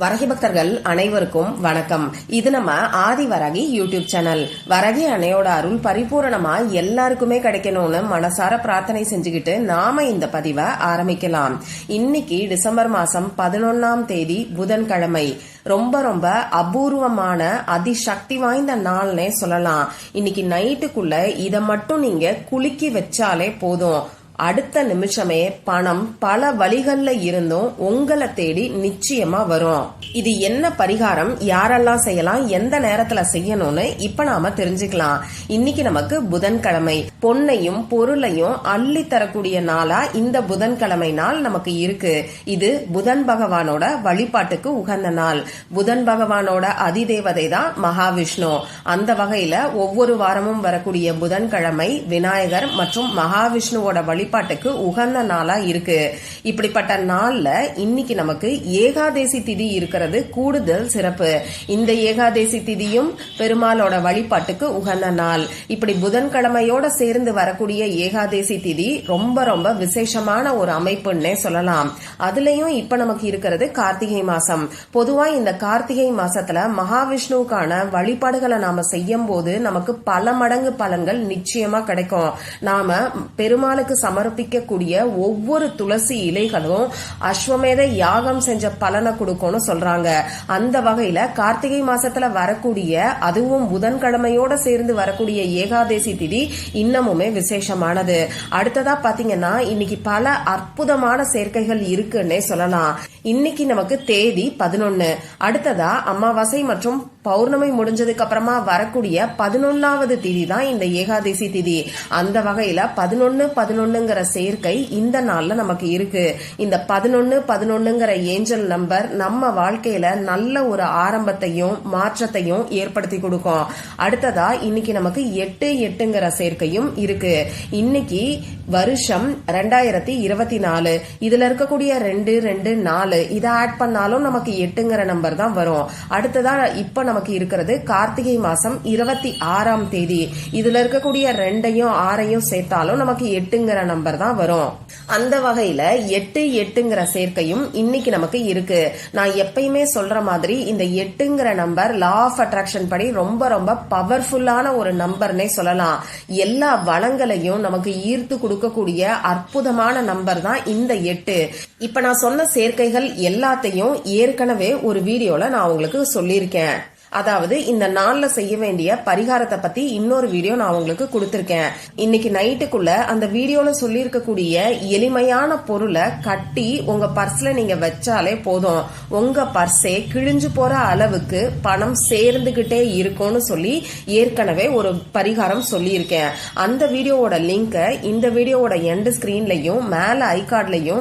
வரகி பக்தர்கள் அனைவருக்கும் வணக்கம். இது நம்ம ஆதி வரகி யூடியூப் சேனல். வரகி அன்னையோட அருள் பரிபூரணமா எல்லாருக்குமே கிடைக்கணும்னு மனசார பிரார்த்தனை செஞ்சுக்கிட்டு நாம இந்த பதிவை ஆரம்பிக்கலாம். இன்னைக்கு டிசம்பர் மாசம் பதினொன்னாம் தேதி புதன்கிழமை. ரொம்ப ரொம்ப அபூர்வமான அதிசக்தி வாய்ந்த நாள்னே சொல்லலாம். இன்னைக்கு நைட்டுக்குள்ள இதை மட்டும் நீங்க குலுக்கி வச்சாலே போதும். அடுத்த நிமிஷமே பணம் பல வழிகள்ல இருந்தும் உங்களை தேடி நிச்சயமா வரும். இது என்ன பரிகாரம்? யாரெல்லாம் செய்யலாம்? எந்த நேரத்துல செய்யணும்னு இப்ப நாம தெரிஞ்சுக்கலாம். இன்னைக்கு நமக்கு புதன்கிழமை. பொன்னையும் பொருளையும் அள்ளி தரக்கூடிய நாளா இந்த புதன்கிழமை நாள் நமக்கு இருக்கு. இது புதன் பகவானோட வழிபாட்டுக்கு உகந்த நாள். புதன் பகவானோட அதிதேவதை தான் மகாவிஷ்ணு. அந்த வகையில ஒவ்வொரு வாரமும் வரக்கூடிய புதன்கிழமை விநாயகர் மற்றும் மகாவிஷ்ணுவோட வழிபாட்டுக்கு உகந்த நாளா இருக்கு. இப்படிப்பட்ட நாள்ல இன்னைக்கு நமக்கு ஏகாதேசி திதி இருக்கிறது கூடுதல் சிறப்பு. இந்த ஏகாதேசி திதியும் பெருமாளோட வழிபாட்டுக்கு உகந்த நாள். இப்படி புதன்கிழமையோட சேர்ந்து வரக்கூடிய ஏகாதேசி திதி ரொம்ப ரொம்ப விசேஷமான ஒரு அமைப்புன்னே சொல்லலாம். அதுலயும் இப்ப நமக்கு இருக்கிறது கார்த்திகை மாசம். பொதுவா இந்த கார்த்திகை மாசத்துல மகாவிஷ்ணுவுக்கான வழிபாடுகளை நாம செய்யும் போது நமக்கு பல மடங்கு பலன்கள் நிச்சயமா கிடைக்கும். நாம பெருமாளுக்கு சமர்ப்பிக்கக்கூடிய ஒவ்வொரு துளசி இலைகளும் அஸ்வமேத யாகம் செஞ்ச பலனை கொடுக்கும்னு சொல்றாங்க. அந்த வகையில கார்த்திகை மாசத்துல வரக்கூடிய அதுவும் புதன்கிழமையோட சேர்ந்து வரக்கூடிய ஏகாதேசி திதி இன்னமுமே விசேஷமானது. அடுத்ததா பாத்தீங்கன்னா இன்னைக்கு பல அற்புதமான சேர்க்கைகள் இருக்குன்னே சொல்லலாம். இன்னைக்கு நமக்கு தேதி பதினொன்னு. அடுத்ததா அமாவாசை மற்றும் பௌர்ணமி முடிஞ்சதுக்கு அப்புறமா வரக்கூடிய பதினொன்னாவது திதி தான் இந்த ஏகாதசி திதி. அந்த வகையில பதினொன்னு பதினொன்னுங்கிற சேர்க்கை இந்த நாள்ல நமக்கு இருக்கு. இந்த பதினொன்னு பதினொன்னுங்கிற ஏஞ்சல் நம்பர் நம்ம வாழ்க்கையில நல்ல ஒரு ஆரம்பத்தையும் மாற்றத்தையும் ஏற்படுத்தி கொடுக்கும். அடுத்ததா இன்னைக்கு நமக்கு எட்டு எட்டுங்கிற சேர்க்கையும் இருக்கு. இன்னைக்கு வருஷம் ரெண்டாயிரத்தி இருபத்தி நாலு. இதுல இருக்கக்கூடிய ரெண்டு ரெண்டு நாலு இதை ஆட் பண்ணாலும் நமக்கு எட்டுங்கிற நம்பர் தான் வரும். அடுத்ததா இப்ப நமக்கு இருக்கிறது. கார்த்திகை மாசம் இருபத்தி ஆறாம் தேதி. இதுல இருக்கக்கூடிய ரெண்டையும் ஆறையும் சேர்த்தாலும் நமக்கு எட்டுங்கிற நம்பர் தான் வரும். அந்த வகையில எட்டு எட்டுங்கிற சேர்க்கையும் இன்னைக்கு நமக்கு இருக்கு. நான் எப்பயுமே சொல்ற மாதிரி இந்த எட்டுங்கிற நம்பர் லா ஆஃப் அட்ராக்ஷன் படி ரொம்ப ரொம்ப பவர்ஃபுல்லான ஒரு நம்பர்னே சொல்லலாம். எல்லா வளங்களையும் நமக்கு ஈர்த்து கொடுக்கக்கூடிய அற்புதமான நம்பர் தான் இந்த எட்டு. இப்ப நான் சொன்ன சேர்க்கைகள் எல்லாத்தையும் ஏற்கனவே ஒரு வீடியோல நான் உங்களுக்கு சொல்லியிருக்கேன். அதாவது இந்த நாள்ல செய்ய வேண்டிய பரிகாரத்தை பத்தி இன்னொரு வீடியோ நான் உங்களுக்கு கொடுத்திருக்கேன். இன்னைக்கு நைட்டுக்குள்ள அந்த வீடியோல சொல்லியிருக்கக்கூடிய எளிமையான பொருளை கட்டி உங்க பர்ஸ்ல நீங்க வச்சாலே போதும். உங்க பர்ஸே கிழிஞ்சு போற அளவுக்கு பணம் சேர்ந்துகிட்டே இருக்கும்னு சொல்லி ஏற்கனவே ஒரு பரிகாரம் சொல்லியிருக்கேன். அந்த வீடியோவோட லிங்கை இந்த வீடியோவோட எண்டு ஸ்கிரீன்லயும் மேல ஐ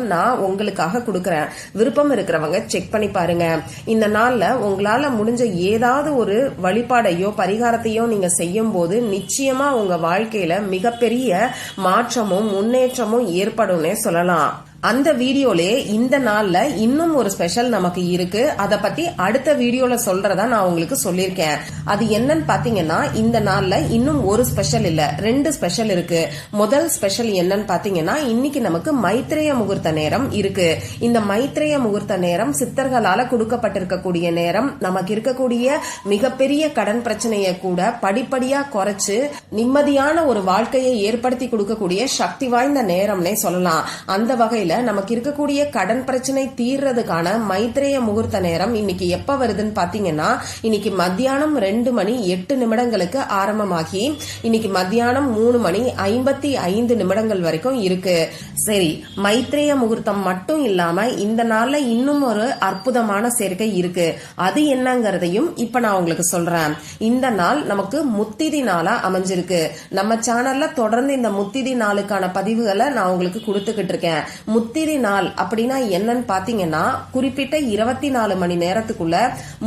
நான் உங்களுக்காக கொடுக்கறேன். விருப்பம் இருக்கிறவங்க செக் பண்ணி பாருங்க. இந்த நாள்ல உங்களால முடிஞ்ச ஏதாவது ஏதாவது ஒரு வழிபாடையோ பரிகாரத்தையோ நீங்க செய்யும் போது நிச்சயமா உங்க வாழ்க்கையில மிகப்பெரிய மாற்றமும் முன்னேற்றமும் ஏற்படும்னே சொல்லலாம். அந்த வீடியோலே இந்த நாள்ல இன்னும் ஒரு ஸ்பெஷல் நமக்கு இருக்கு. அத பத்தி அடுத்த வீடியோல சொல்றதா நான் உங்களுக்கு சொல்லியிருக்கேன். அது என்னன்னு பாத்தீங்கன்னா இந்த நாள்ல இன்னும் ஒரு ஸ்பெஷல் இல்ல ரெண்டு ஸ்பெஷல் இருக்கு. முதல் ஸ்பெஷல் என்னன்னு பாத்தீங்கன்னா இன்னைக்கு நமக்கு மைத்ரேய முகூர்த்த நேரம் இருக்கு. இந்த மைத்ரேய முகூர்த்த நேரம் சித்தர்களால கொடுக்கப்பட்டிருக்கக்கூடிய நேரம் நமக்கு இருக்கக்கூடிய மிகப்பெரிய கடன் பிரச்சனையை கூட படிப்படியா குறைச்சு நிம்மதியான ஒரு வாழ்க்கையை ஏற்படுத்தி கொடுக்கக்கூடிய சக்தி வாய்ந்த நேரம்னே சொல்லலாம். அந்த வகையில நமக்கு இருக்கக்கூடிய கடன் பிரச்சனை தீர்றதுக்கான மைத்ரேய முகூர்த்த நேரம் இன்னைக்கு எப்ப வருதுன்னு பாத்தீங்கன்னா இன்னைக்கு மத்தியானம் ரெண்டு மணி எட்டு நிமிடங்களுக்கு ஆரம்பமாகி இன்னைக்கு மத்தியானம் மூணு மணி ஐம்பத்தி ஐந்து நிமிடங்கள் வரைக்கும் இருக்கு. சரி மைத்ரேய முகூர்த்தம் மட்டும் இல்லாம இந்த நாள்ல இன்னும் ஒரு அற்புதமான சேர்க்கை இருக்கு. அது என்னங்கறதையும் இப்ப நான் உங்களுக்கு சொல்றேன். இந்த நாள் நமக்கு முத்திதி நாளா அமைஞ்சிருக்கு. நம்ம சேனல்ல தொடர்ந்து இந்த முத்திதி நாளுக்கான பதிவுகளை நான் உங்களுக்கு கொடுத்துக்கிட்டு இருக்கேன். முத்திரி நாள் அப்படின்னா என்னன்னு பாத்தீங்கன்னா குறிப்பிட்ட இருபத்தி நாலு மணி நேரத்துக்குள்ள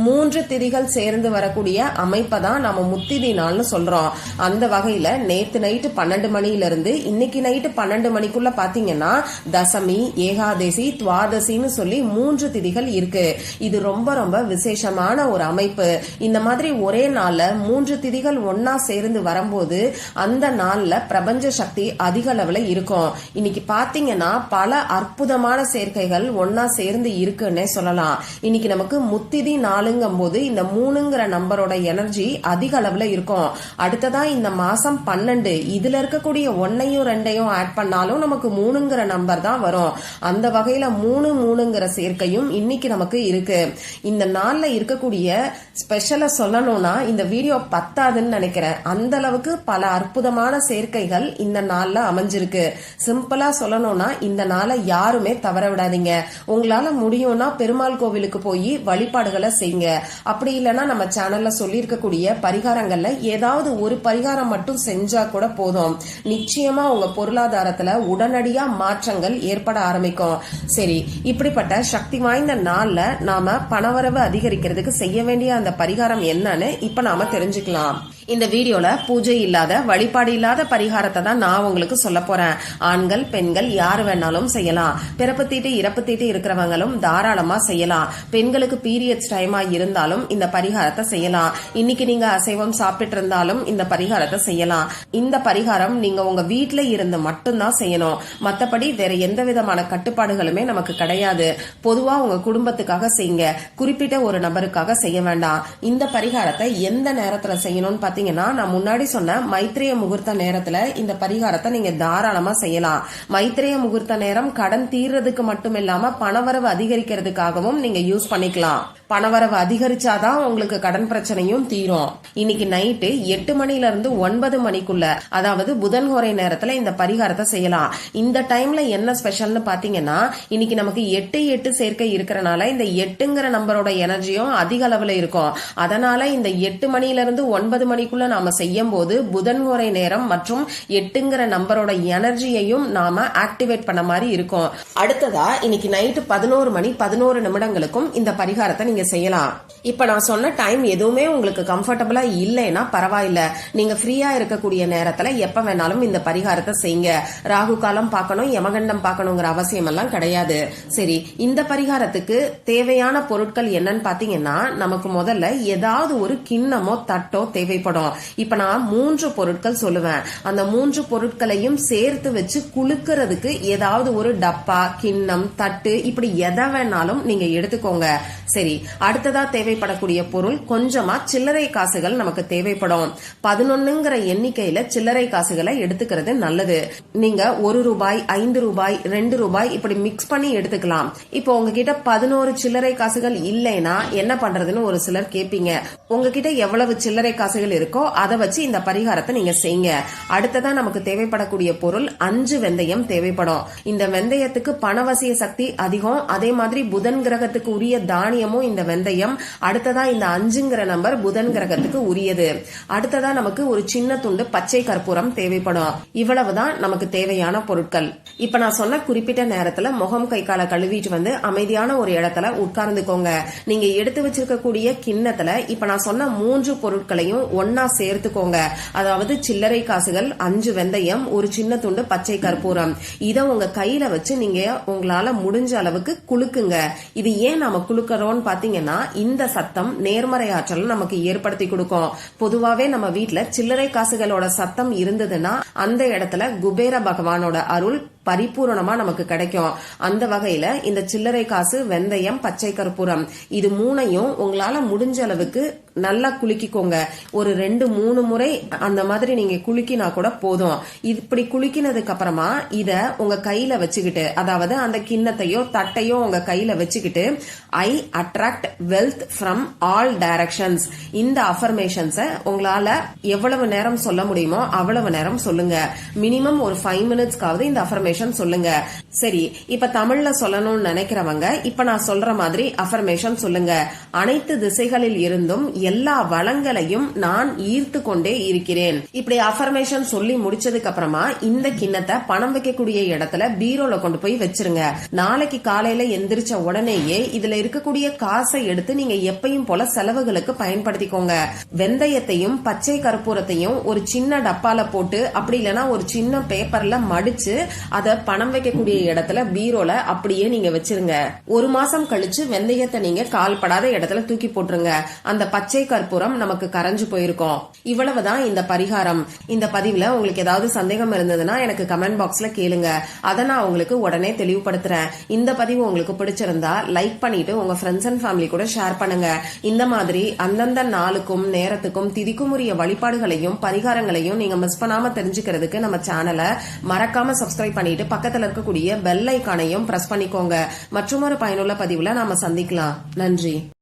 மூன்று திதிகள் சேர்ந்து வரக்கூடிய அமைப்பை தான் நம்ம முத்திதி நாள்னு சொல்றோம். அந்த வகையில நேத்து நைட்டு பன்னெண்டு மணில இருந்து இன்னைக்கு நைட்டு பன்னெண்டு மணிக்குள்ள பாத்தீங்கன்னா தசமி ஏகாதசி துவாதசின்னு சொல்லி மூன்று திதிகள் இருக்கு. இது ரொம்ப ரொம்ப விசேஷமான ஒரு அமைப்பு. இந்த மாதிரி ஒரே நாள்ல மூன்று திதிகள் ஒன்னா சேர்ந்து வரும்போது அந்த நாள்ல பிரபஞ்ச சக்தி அதிக அளவுல இருக்கும். இன்னைக்கு பாத்தீங்கன்னா பல அற்புதமான சேர்க்கைகள் ஒன்னா சேர்ந்து இருக்குன்னே சொல்லலாம். இன்னைக்கு நமக்கு முத்திதி நாளுங்கும் போது இந்த மூணுங்கிற நம்பரோட எனர்ஜி அதிக அளவுல இருக்கும். அடுத்ததா இந்த மாசம் பன்னெண்டு. இதுல இருக்கக்கூடிய ஒன்னையும் ரெண்டையும் ஆட் பண்ணாலும் நமக்கு மூணுங்கிற நம்பர் தான் வரும். அந்த வகையில மூணு மூணுங்கிற சேர்க்கையும் இன்னைக்கு நமக்கு இருக்கு. இந்த நாள்ல இருக்கக்கூடிய ஸ்பெஷலை சொல்லணும்னா இந்த வீடியோ பத்தாதுன்னு நினைக்கிறேன். அந்த அளவுக்கு பல அற்புதமான சேர்க்கைகள் இந்த நாள்ல அமைஞ்சிருக்கு. சிம்பிளா சொல்லணும்னா இந்த நாளை யாருமே தவற விடாதீங்க. உங்களால முடியும்னா பெருமாள் கோவிலுக்கு போய் வழிபாடுகளை செய்யுங்க. அப்படி இல்லைன்னா நம்ம சேனல்ல சொல்லியிருக்கக்கூடிய பரிகாரங்கள்ல ஏதாவது ஒரு பரிகாரம் மட்டும் செஞ்சா கூட போதும். நிச்சயமா உங்க பொருளாதாரத்துல உடனடியா மாற்றங்கள் ஏற்பட ஆரம்பிக்கும். சரி இப்படிப்பட்ட சக்தி வாய்ந்த நாள்ல நாம பணவரவு அதிகரிக்கிறதுக்கு செய்ய வேண்டிய அந்த பரிகாரம் என்னன்னு இப்ப நாம தெரிஞ்சுக்கலாம். இந்த வீடியோல பூஜை இல்லாத வழிபாடு இல்லாத பரிகாரத்தை தான் நான் உங்களுக்கு சொல்ல போறேன். ஆண்கள் பெண்கள் யார் வேணாலும் செய்யலாம். பிறப்பு தீட்டு இறப்பு தீட்டு இருக்கிறவங்களும் தாராளமா செய்யலாம். பெண்களுக்கு பீரியட்ஸ் டைமா இருந்தாலும் இந்த பரிகாரத்தை செய்யலாம். இன்னைக்கு நீங்க அசைவம் சாப்பிட்டு இருந்தாலும் இந்த பரிகாரத்தை செய்யலாம். இந்த பரிகாரம் நீங்க உங்க வீட்டில் இருந்து மட்டும்தான் செய்யணும். மத்தபடி வேற எந்த விதமான கட்டுப்பாடுகளுமே நமக்கு கிடையாது. பொதுவா உங்க குடும்பத்துக்காக செய்யுங்க. குறிப்பிட்ட ஒரு நபருக்காக செய்ய வேண்டாம். இந்த பரிகாரத்தை எந்த நேரத்துல செய்யணும்னு பாத்தீங்கன்னா நான் முன்னாடி சொன்ன மைத்திரிய முகூர்த்த நேரத்துல இந்த பரிகாரத்தை நீங்க தாராளமா செய்யலாம். மைத்ரேய முகூர்த்த நேரம் கடன் தீர்றதுக்கு மட்டும் இல்லாம பணவரவு அதிகரிக்கிறதுக்காகவும் நீங்க யூஸ் பண்ணிக்கலாம். பணவரவு அதிகரிச்சாதான் உங்களுக்கு கடன் பிரச்சனையும் தீரும். இன்னைக்கு நைட்டு எட்டு மணில இருந்து ஒன்பது மணிக்குள்ள அதாவது புதன் ஹோரை நேரத்துல இந்த பரிகாரத்தை செய்யலாம். இந்த டைம்ல என்ன ஸ்பெஷல்னு பாத்தீங்கன்னா இன்னைக்கு நமக்கு எட்டு எட்டு சேர்க்கை இருக்கிறனால இந்த எட்டுங்கிற நம்பரோட எனர்ஜியும் அதிக அளவுல இருக்கும். அதனால இந்த எட்டு மணில இருந்து ஒன்பது மணிக்குள்ள நாம செய்யும் போது புதன் ஹோரை நேரம் மற்றும் எட்டுங்கிற நம்பரோட எனர்ஜியையும் நாம ஆக்டிவேட் பண்ண மாதிரி இருக்கும். அடுத்ததா இன்னைக்கு நைட்டு பதினோரு மணி பதினோரு நிமிடங்களுக்கும் இந்த பரிகாரத்தை நீங்க செய்யலாம். இப்ப நான் சொன்ன டைம் எதுவுமே உங்களுக்கு கம்ஃபர்டபுளா இல்லைன்னா பரவாயில்ல. நீங்க ஃப்ரீயா இருக்கக்கூடிய நேரத்துல எப்ப வேணாலும் இந்த பரிகாரத்தை செய்யுங்க. ராகு காலம் பார்க்கணும் யமகண்டம் பார்க்கணுங்கிற அவசியம் எல்லாம் கிடையாது. சரி இந்த பரிகாரத்துக்கு தேவையான பொருட்கள் என்னன்னு பாத்தீங்கன்னா நமக்கு முதல்ல ஏதாவது ஒரு கிண்ணமோ தட்டோ தேவைப்படும். இப்ப நான் மூன்று பொருட்கள் சொல்லுவேன். அந்த மூன்று பொருட்களையும் சேர்த்து வச்சு குலுக்கிறதுக்கு ஏதாவது ஒரு டப்பா கிண்ணம் தட்டு இப்படி எதை வேணாலும் நீங்க எடுத்துக்கோங்க. சரி அடுத்ததா தேவைப்படக்கூடிய பொருள் கொஞ்சமா சில்லறை காசுகள் நமக்கு தேவைப்படும். பதினொன்னுங்கிற எண்ணிக்கையில சில்லறை காசுகளை எடுத்துக்கிறது நல்லது. நீங்க ஒரு ரூபாய் ஐந்து ரூபாய் ரெண்டு ரூபாய் இப்படி மிக்ஸ் பண்ணி எடுத்துக்கலாம். இப்போ உங்ககிட்ட பதினோரு சில்லறை காசுகள் இல்லைன்னா என்ன பண்றதுன்னு ஒரு சிலர் கேட்பீங்க உங்ககிட்ட எவ்வளவு சில்லறை காசுகள் இருக்கோ அதை வச்சு இந்த பரிகாரத்தை நீங்க செய்யுங்க. அடுத்ததா நமக்கு தேவைப்படக்கூடிய பொருள் அஞ்சு வெந்தயம் தேவைப்படும். இந்த வெந்தயத்துக்கு பணவசிய சக்தி அதிகம். அதே மாதிரி புதன் கிரகத்துக்கு உரிய தானியமும் இந்த வெந்தயம் அடுத்ததா இந்த அஞ்சுங்கிற நம்பர் புதன் கிரகத்துக்கு உரியது. அடுத்ததா நமக்கு ஒரு சின்ன துண்டு பச்சை கற்பூரம் தேவைப்படும். இவ்வளவுதான் நமக்கு தேவையான பொருட்கள். இப்ப நான் சொன்ன குறிப்பிட்ட நேரத்துல முகம் கை காலை கழுவிட்டு வந்து அமைதியான ஒரு இடத்துல உட்கார்ந்துக்கோங்க. நீங்க எடுத்து வச்சிருக்கக்கூடிய கிண்ணத்துல இப்ப நான் சொன்ன மூன்று பொருட்களையும் ஒன்னா சேர்த்துக்கோங்க. அதாவது சில்லறை காசுகள் அஞ்சு வெந்தயம் ஒரு சின்ன துண்டு பச்சை கற்பூரம். இதை உங்க கையில வச்சு நீங்க உங்களால முடிஞ்ச அளவுக்கு குலுக்குங்க. இது ஏன் நாம குலுக்கறோம்னு பாத்தீங்கன்னா இந்த சத்தம் நேர்மறை ஆற்றல் நமக்கு ஏற்படுத்தி கொடுக்கும். பொதுவாவே நம்ம வீட்டுல சில்லறை காசுகளோட சத்தம் இருந்ததுன்னா அந்த இடத்துல குபேர பகவானோட அருள் பரிபூரணமா நமக்கு கிடைக்கும். அந்த வகையில இந்த சில்லறை காசு வெந்தயம் பச்சை கற்பூரம் இது மூணையும் உங்களால முடிஞ்ச அளவுக்கு நல்லா குலுக்கிக்கோங்க. ஒரு ரெண்டு மூணு முறை அந்த மாதிரி நீங்க குலுக்கினா கூட போதும். இப்படி குலுக்கினதுக்கு அப்புறமா இத உங்க கையில வச்சுக்கிட்டு அதாவது அந்த கிண்ணத்தையோ தட்டையோ உங்க கையில வச்சுக்கிட்டு I attract wealth from all directions. இந்த அஃபர்மேஷன்ஸ உங்களால எவ்வளவு நேரம் சொல்ல முடியுமோ அவ்வளவு நேரம் சொல்லுங்க. மினிமம் ஒரு ஃபைவ் மினிட்ஸ்க்காவது இந்த அஃபர்மேஷன் சொல்லுங்க. சரி இப்ப தமிழ்ல சொல்லணும்னு நினைக்கிறவங்க இப்ப நான் சொல்ற மாதிரி அஃபர்மேஷன் சொல்லுங்க. அனைத்து திசைகளில் இருந்தும் எல்லா வளங்களையும் நான் ஈர்த்து கொண்டே இருக்கிறேன். இப்படி அஃபர்மேஷன் சொல்லி முடிச்சதுக்கு அப்புறமா இந்த கிண்ணத்தை பணம் வைக்கக்கூடிய இடத்துல பீரோல கொண்டு போய் வச்சிருங்க. நாளைக்கு காலையில எந்திரிச்ச உடனேயே இதுல இருக்கக்கூடிய காசை எடுத்து நீங்க எப்பயும் போல செலவுகளுக்கு பயன்படுத்திக்கோங்க. வெந்தயத்தையும் பச்சை கற்பூரத்தையும் ஒரு சின்ன டப்பால போட்டு அப்படி இல்லைன்னா ஒரு சின்ன பேப்பர்ல மடிச்சு அதை பணம் வைக்கக்கூடிய இடத்துல பீரோல அப்படியே நீங்க வச்சிருங்க. ஒரு மாசம் கழிச்சு வெந்தயத்தை நீங்க கால்படாத இடத்துல தூக்கி போட்டுருங்க. அந்த பச்சை கற்பூரம் நமக்கு கரைஞ்சு போயிருக்கும். இவ்வளவுதான் இந்த பரிகாரம். இந்த பதிவுல உங்களுக்கு ஏதாவது சந்தேகம் இருந்ததுன்னா எனக்கு கமெண்ட் பாக்ஸ்ல கேளுங்க. அதை நான் உங்களுக்கு உடனே தெளிவுபடுத்துறேன். இந்த பதிவு உங்களுக்கு பிடிச்சிருந்தா லைக் பண்ணிட்டு உங்க ஃப்ரெண்ட்ஸ் அண்ட் ஃபேமிலி கூட ஷேர் பண்ணுங்க. இந்த மாதிரி அந்தந்த நாளுக்கும் நேரத்துக்கும் திதிக்கும் உரிய வழிபாடுகளையும் பரிகாரங்களையும் நீங்க மிஸ் பண்ணாம தெரிஞ்சுக்கிறதுக்கு நம்ம சேனலை மறக்காம சப்ஸ்கிரைப் பண்ணிட்டு பக்கத்துல இருக்கக்கூடிய பெல் ஐக்கானையும் பிரஸ் பண்ணிக்கோங்க. மற்றொரு பயனுள்ள பதிவுல நாம சந்திக்கலாம். நன்றி.